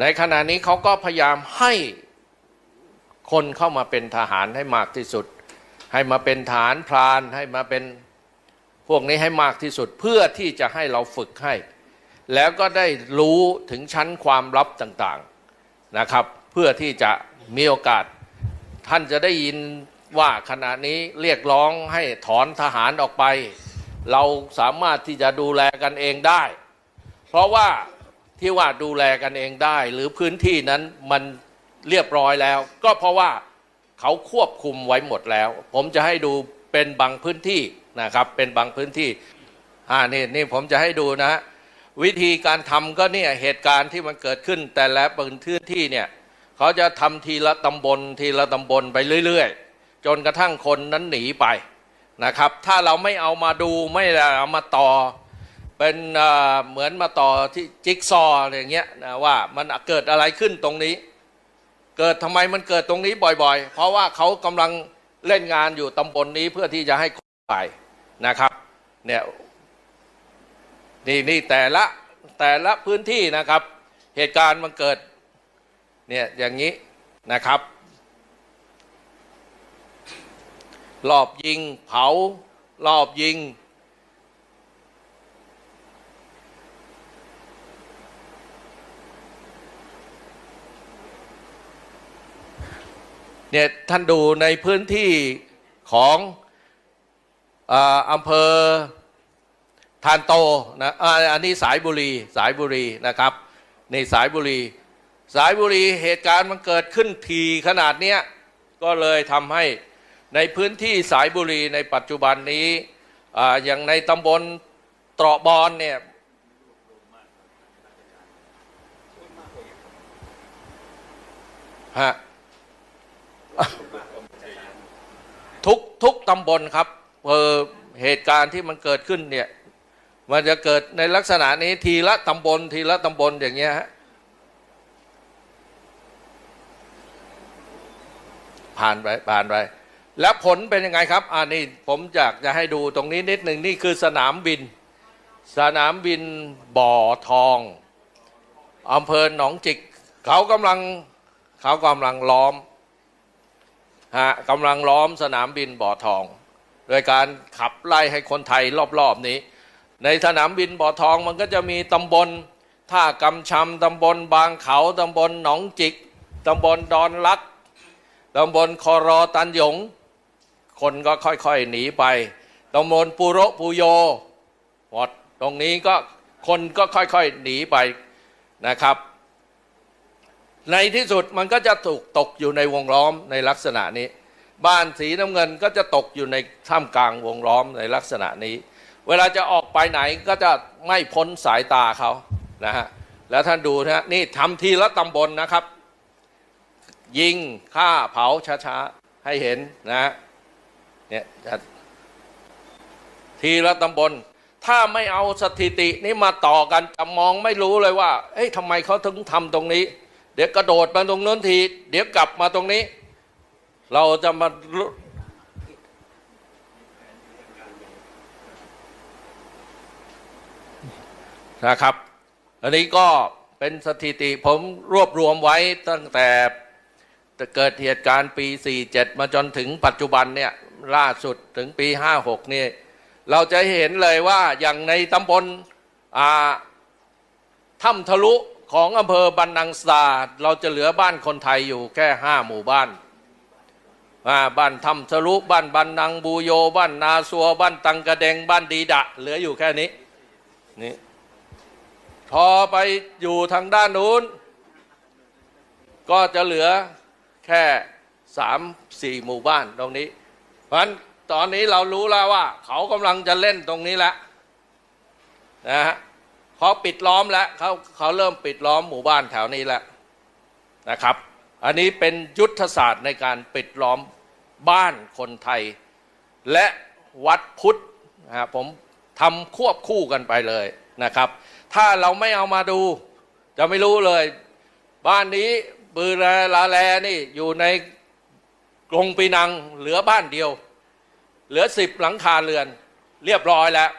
ในขณะนี้เขาก็พยายามให้คนเข้ามาเป็นทหารให้มากที่สุด ให้มาเป็นฐานพรานให้มาเป็นพวกนี้ให้มากที่สุดเพื่อที่จะให้เราฝึกให้ แล้วก็ได้รู้ถึงชั้นความลับต่างๆนะครับ เพื่อที่จะมีโอกาสท่านจะได้ยินว่าขณะนี้เรียกร้องให้ถอนทหารออกไป เราสามารถที่จะดูแลกันเองได้ เพราะว่า ที่ว่าดูแลกันเองได้ หรือพื้นที่นั้นมันเรียบร้อยแล้ว ก็เพราะว่าเขาควบคุมไว้หมดแล้ว ผมจะให้ดูเป็นบางพื้นที่นะครับ เป็นบางพื้นที่อ่านี่นี่ผมจะให้ดูนะ วิธีการทำก็เนี่ยเหตุการณ์ที่มันเกิดขึ้นแต่ละพื้นที่เนี่ยเขาจะทำทีละตำบลทีละตำบลไปเรื่อย ๆ จนกระทั่งคนนั้นหนีไปนะครับ ถ้าเราไม่เอามาดูไม่เอามาต่อ เป็นเหมือนมาต่อที่จิ๊กซออะไรอย่างเงี้ยนะว่ามันเกิดอะไรขึ้นตรงนี้ เกิดทำไมมันเกิดตรงนี้บ่อยๆ เพราะว่าเขากำลังเล่นงานอยู่ตำบลนนี้เพื่อที่จะให้คนไปนะครับเนี่ยนี่นี่แต่ละแต่ละพื้นที่นะครับ เหตุการณ์มันเกิดเนี่ยอย่างนี้นะครับรอบยิงเผารอบยิง เนี่ยท่านดูในพื้นที่ของอำเภอทานโตนะอันนี้สายบุรีสายบุรีนะครับในสายบุรี สายบุรีเหตุการณ์มันเกิดขึ้นทีขนาดเนี้ยก็เลยทำให้ในพื้นที่สายบุรีในปัจจุบันนี้ออย่างในตำบลตรอบอนเนี่ยฮะ ทุกตำบลครับเออเหตุการณ์ที่มันเกิดขึ้นเนี่ยมันจะเกิดในลักษณะนี้ทีละตำบลทีละตำบลอย่างเงี้ยฮะผ่านไปผ่านไปแล้วผลเป็นยังไงครับอ่านี่ผมอยากจะให้ดูตรงนี้นิดหนึ่งนี่คือสนามบิน สนามบินบ่อทองอำเภอหนองจิก เขากำลังเขากำลังล้อม ฮะกำลังล้อมสนามบินบ่อทอง โดยการขับไล่ให้คนไทยรอบๆนี้ ในสนามบินบ่อทองมันก็จะมีตำบลท่ากำชำตำบลบางเขาตำบลหนองจิกตำบลดอนลักตำบลคอรอตันหยง คนก็ค่อยๆหนีไปตำบลปูโรปูโยหมดตรงนี้ก็คนก็ค่อยๆหนีไปนะครับ ในที่สุดมันก็จะถูกตกอยู่ในวงล้อมในลักษณะนี้ บ้านสีน้ำเงินก็จะตกอยู่ในท่ามกลางวงล้อมในลักษณะนี้ เวลาจะออกไปไหนก็จะไม่พ้นสายตาเขานะฮะแล้วท่านดูนะนี่ทำทีละตำบลนะครับ ยิงฆ่าเผาช้าๆ ให้เห็นนะเนี่ยทีละตำบล ถ้าไม่เอาสถิตินี้มาต่อกันจะมองไม่รู้เลยว่า เอ้ยทำไมเขาถึงทำตรงนี้ เดี๋ยวกระโดดมาตรงนู้นที เดี๋ยวกลับมาตรงนี้ เราจะมารู้นะครับ อันนี้ก็เป็นสถิติผมรวบรวมไว้ตั้งแต่เกิดเหตุการณ์ปี 47 มาจนถึงปัจจุบันเนี่ยล่าสุดถึงปี 56 นี่ เราจะเห็นเลยว่าอย่างในตำบลอ่าถ้ำทะลุ ของอำเภอบันนังสตาเราจะเหลือบ้านคนไทยอยู่แค่ห้าหมู่บ้านบ้านถ้ำทะลุบ้านบันนังบูโย บ้านนาซัวบ้านตังกระเดงบ้านดีดะ เหลืออยู่แค่นี้นี่พอไปอยู่ทางด้านนู้น ก็จะเหลือแค่สามสี่หมู่บ้านตรงนี้ เพราะฉะนั้นตอนนี้เรารู้แล้วว่า เขากำลังจะเล่นตรงนี้แล้วนะฮะ พอปิดล้อมแล้วเขาเขาเริ่มปิดล้อมหมู่บ้านแถวนี้แล้วนะครับ อันนี้เป็นยุทธศาสตร์ในการปิดล้อมบ้านคนไทย และวัดพุทธนะผมทำควบคู่กันไปเลยนะครับ ถ้าเราไม่เอามาดู จะไม่รู้เลย บ้านนี้บือแลลาแลนี่อยู่ในกรงปีนังเหลือบ้านเดียว เหลือสิบหลังคาเรือน เรียบร้อยแล้ว